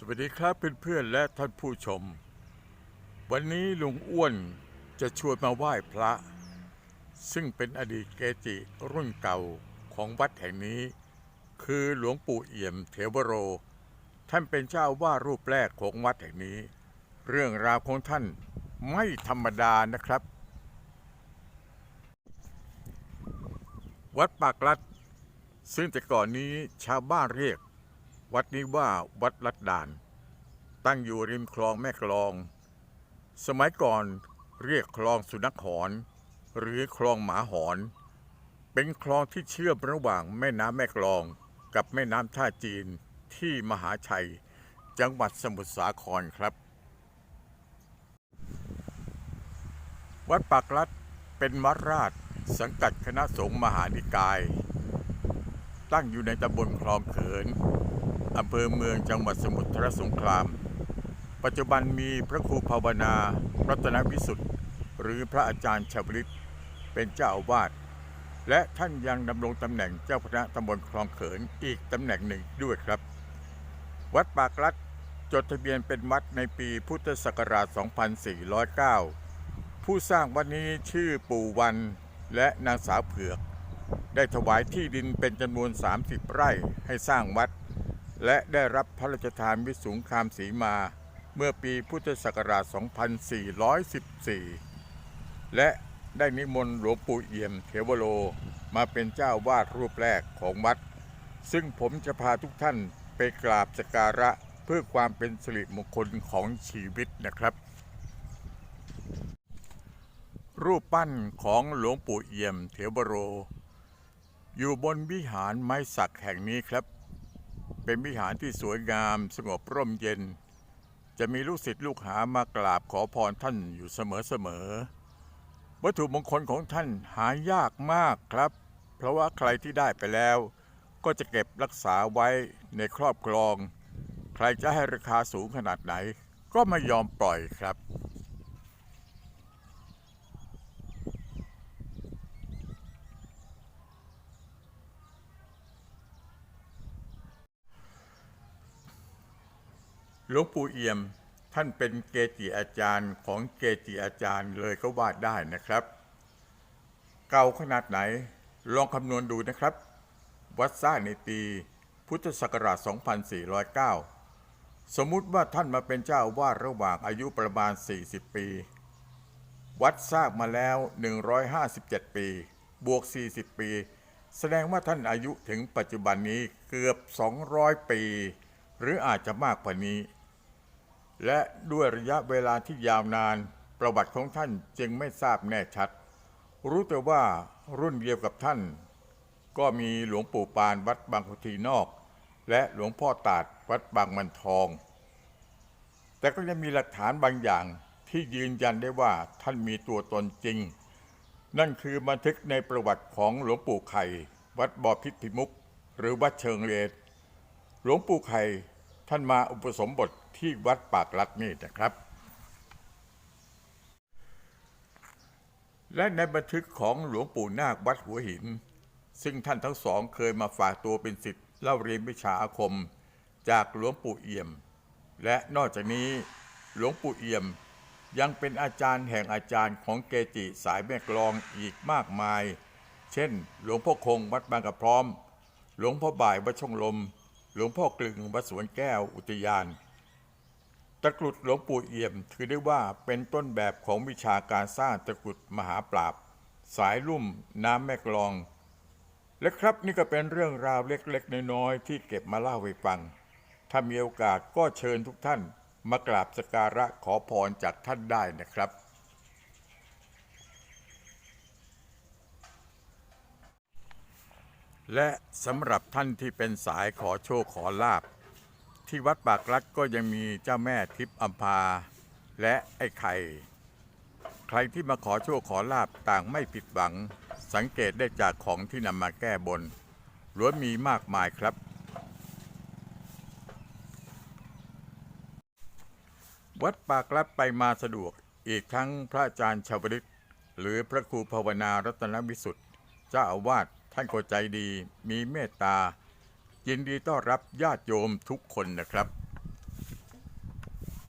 สวัสดีครับเพื่อนๆและท่านผู้ชม วันนี้ลุงอ้วนจะชวนมาไหว้พระ ซึ่งเป็นอดีตเกจิรุ่นเก่าของวัดแห่งนี้ คือหลวงปู่เอี่ยมเถวโร ท่านเป็นเจ้าว่ารูปแรกของวัดแห่งนี้ เรื่องราวของท่านไม่ธรรมดานะครับ วัดปากลัด ซึ่งแต่ก่อนนี้ชาวบ้านเรียก วัดนี้ว่าวัดลัดดาน ตั้งอยู่ริมคลองแม่กลอง สมัยก่อนเรียกคลองสุนัขหอน หรือคลองหมาหอน เป็นคลองที่เชื่อมระหว่างแม่น้ำแม่กลอง กับแม่น้ำท่าจีนที่มหาชัย จังหวัดสมุทรสาครครับ วัดปากลัดเป็นวัดราชสังกัดคณะสงฆ์มหานิกาย ตั้งอยู่ในตำบลคลองเขิน อำเภอเมืองจังหวัดสมุทรสงคราม ปัจจุบันมีพระครูภาวนา รัตนวิสุทธิ์หรือพระอาจารย์ชวลิตเป็นเจ้าอาวาสและท่านยังดำรงตำแหน่งเจ้าคณะตำบลคลองเขินอีกตำแหน่งหนึ่งด้วยครับ วัดปากลัดจดทะเบียนเป็นวัดในปีพุทธศักราช 2409 ผู้สร้างวัดนี้ชื่อปู่วันและนางสาวเผือก ได้ถวายที่ดินเป็นจำนวน 30 ไร่ให้สร้างวัด และได้รับพระราชทานวิสุงคามสีมา เมื่อปีพุทธศักราช 2414 และได้นิมนต์หลวงปู่เอี่ยมเทวโลมาเป็นเจ้าวาดรูปแรกของวัด ซึ่งผมจะพาทุกท่านไปกราบสการะเพื่อความเป็นสิริมงคลของชีวิตนะครับ รูปปั้นของหลวงปู่เอี่ยมเถวโร อยู่บนวิหารไม้สักแห่งนี้ครับ เป็นวิหารที่สวยงาม สงบร่มเย็น จะมีลูกศิษย์ลูกหามากราบขอพรท่านอยู่เสมอๆวัตถุมงคลของท่านหายากมากครับ เพราะว่าใครที่ได้ไปแล้ว ก็จะเก็บรักษาไว้ในครอบครอง ใครจะให้ราคาสูงขนาดไหน ก็ไม่ยอมปล่อยครับ หลวงปู่เอี่ยมท่านเป็นเกจิอาจารย์ของเกจิอาจารย์เลยก็ว่าได้นะครับ เก่าขนาดไหนลองคำนวณดูนะครับ วัดสร้างในปีพุทธศักราช 2409 สมมุติว่าท่านมาเป็นเจ้าวาดระหว่างอายุประมาณ 40 ปี วัดสร้างมาแล้ว 157 ปี บวก 40 ปี แสดงว่าท่านอายุถึงปัจจุบันนี้เกือบ 200 ปี หรืออาจจะมากกว่านี้ และด้วยระยะเวลาที่ยาวนานประวัติของท่านจึงไม่ทราบแน่ชัด รู้แต่ว่ารุ่นเดียวกับท่าน ก็มีหลวงปู่ปานวัดบางขุทีนอก และหลวงพ่อตาดวัดบางมันทอง แต่ก็ยังมีหลักฐานบางอย่างที่ยืนยันได้ว่าท่านมีตัวตนจริง นั่นคือบันทึกในประวัติของหลวงปู่ไข่ วัดบ่อพิษพิมุก หรือวัดเชิงเลดหลวงปู่ไข่ ท่านมาอุปสมบทที่วัดปากลัดนี่นะครับ และในบันทึกของหลวงปู่นาควัดหัวหิน ซึ่งท่านทั้งสองเคยมาฝากตัวเป็นศิษย์เล่าเรียนวิชาอาคม จากหลวงปู่เอี่ยม และนอกจากนี้หลวงปู่เอี่ยมยังเป็นอาจารย์แห่งอาจารย์ของเกจิสายแม่กลองอีกมากมาย เช่น หลวงพ่อคงวัดบางกระพร้อม หลวงพ่อบ่ายวัดช่องลม หลวงพ่อกลึงวัดสวนแก้วอุทยาน ตะกรุดหลวงปู่เอี่ยม ถือได้ว่าเป็นต้นแบบของวิชาการสร้างตะกรุดมหาปราบ สายลุ่มน้ำแม่กลอง และครับนี่ก็เป็นเรื่องราวเล็กๆ น้อยๆ ที่เก็บมาเล่าให้ฟัง ถ้ามีโอกาสก็เชิญทุกท่านมากราบสกการะขอพรจากท่านได้นะครับ และสำหรับท่านที่เป็นสายขอโชคขอลาบ ที่วัดปากรัดก็ยังมีเจ้าแม่ทิพย์อัมพา และไอ้ไข่ ใครที่มาขอโชคขอลาบต่างไม่ผิดหวัง สังเกตได้จากของที่นำมาแก้บนล้วนมีมากมายครับ วัดปากลัดไปมาสะดวกอีกทั้งพระอาจารย์ชาวลิตหรือพระครูภาวนารัตนวิสุทธิ์เจ้าอาวาสท่านก็ใจดีมีเมตตายินดีต้อนรับญาติโยมทุกคนนะครับ